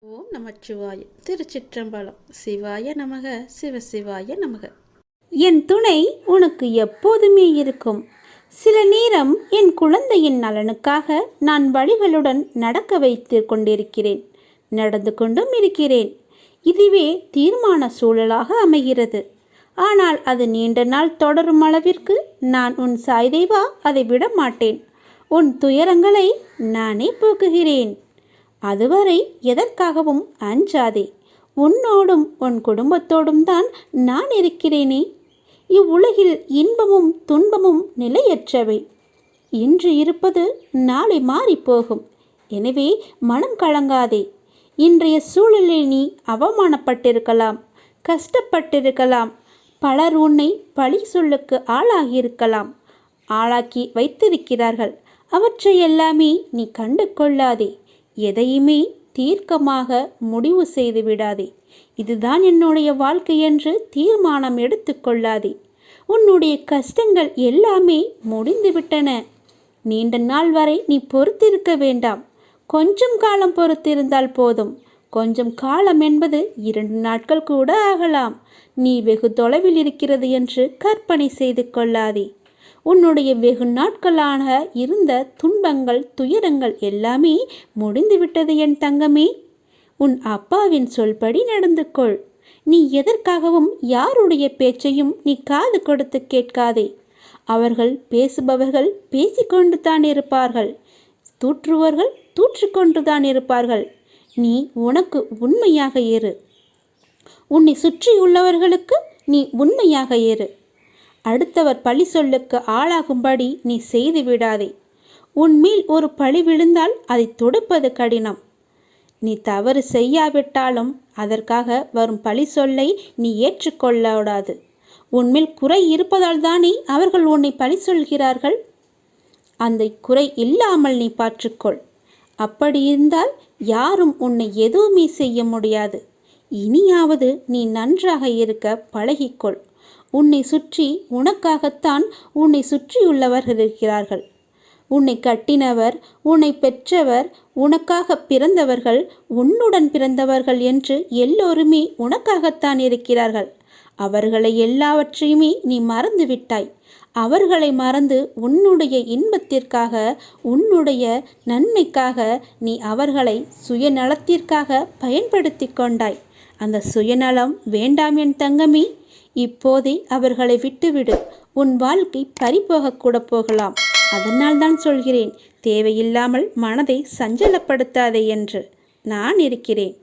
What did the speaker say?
ஓம் நமச்சிவாய. திருச்சிற்றம்பலம். சிவாய நமக. சிவசிவாய நமக. என் துணை உனக்கு எப்போதுமே இருக்கும். சில நேரம் என் குழந்தையின் நலனுக்காக நான் வழிகளுடன் நடக்க வைத்து கொண்டிருக்கிறேன். நடந்து கொண்டும் இருக்கிறேன். இதுவே தீர்மான சூழலாக அமைகிறது. ஆனால் அது நீண்ட நாள் தொடரும் அளவிற்கு நான் உன் சாய்தேவா அதை விட மாட்டேன் உன் துயரங்களை நானே போக்குகிறேன். அதுவரை எதற்காகவும் அஞ்சாதே. உன்னோடும் உன் குடும்பத்தோடும் தான் நான் இருக்கிறேனே. இவ்வுலகில் இன்பமும் துன்பமும் நிலையற்றவை. இன்று இருப்பது நாளை மாறிப்போகும். எனவே மனம் கலங்காதே. இன்றைய சூழலில் நீ அவமானப்பட்டிருக்கலாம் கஷ்டப்பட்டிருக்கலாம். பலர் உன்னை பழி சொல்லுக்கு ஆளாகியிருக்கலாம். ஆளாக்கி வைத்திருக்கிறார்கள். அவற்றை எல்லாமே நீ கண்டு கொள்ளாதே எதையுமே தீர்க்கமாக முடிவு செய்து விடாதே. இதுதான் என்னுடைய வாழ்க்கை என்று தீர்மானம் எடுத்துக்கொள்ளாதே உன்னுடைய கஷ்டங்கள் எல்லாமே முடிந்துவிட்டன நீண்ட நாள் வரை நீ பொறுத்திருக்க வேண்டாம். கொஞ்சம் காலம் பொறுத்திருந்தால் போதும். கொஞ்சம் காலம் என்பது இரண்டு நாட்கள் கூட ஆகலாம். நீ வெகு தொலைவில் இருக்கிறது என்று கற்பனை செய்து கொள்ளாதே. உன்னுடைய வெகு நாட்களாக இருந்த துன்பங்கள் துயரங்கள் எல்லாமே முடிந்துவிட்டது என் தங்கமே. உன் அப்பாவின் சொல்படி நடந்து கொள் நீ எதற்காகவும் யாருடைய பேச்சையும் நீ காது கொடுத்து கேட்காதே. அவர்கள் பேசுபவர்கள் பேசிக்கொண்டு தான் இருப்பார்கள். தூற்றுவர்கள் தூற்றிக்கொண்டு தான் இருப்பார்கள். நீ உனக்கு உண்மையாக இரு உன்னை சுற்றியுள்ளவர்களுக்கு நீ உண்மையாக இரு அடுத்தவர் பழி சொல்லுக்கு ஆளாகும்படி நீ செய்து விடாதே. உன்மேல் ஒரு பழி விழுந்தால் அதை தொடுப்பது கடினம். நீ தவறு செய்யாவிட்டாலும் அதற்காக வரும் பழி சொல்லை நீ ஏற்றுக்கொள்ளக்கூடாது உன்மேல் குறை இருப்பதால் தானே அவர்கள் உன்னை பழி சொல்கிறார்கள்? அந்த குறை இல்லாமல் நீ பாற்றுக்கொள் அப்படி இருந்தால் யாரும் உன்னை எதுவுமே செய்ய முடியாது. இனியாவது நீ நன்றாக இருக்க பழகிக்கொள். உன்னை சுற்றி உனக்காகத்தான் உன்னை சுற்றியுள்ளவர்கள் இருக்கிறார்கள். உன்னை கட்டினவர் உன்னை பெற்றவர் உனக்காக பிறந்தவர்கள் உன்னுடன் பிறந்தவர்கள் என்று எல்லோருமே உனக்காகத்தான் இருக்கிறார்கள். அவர்களை எல்லாவற்றையுமே நீ மறந்து விட்டாய் அவர்களை மறந்து உன்னுடைய இன்பத்திற்காக உன்னுடைய நன்மைக்காக நீ அவர்களை சுயநலத்திற்காக பயன்படுத்தி கொண்டாய். அந்த சுயநலம் வேண்டாம் என் தங்கமே இப்போதே அவர்களை விட்டுவிடு. உன் வாழ்க்கை பறிபோகக்கூட போகலாம். அதனால் தான் சொல்கிறேன் தேவையில்லாமல் மனதை சஞ்சலப்படுத்தாதே என்று நான் இருக்கிறேன்.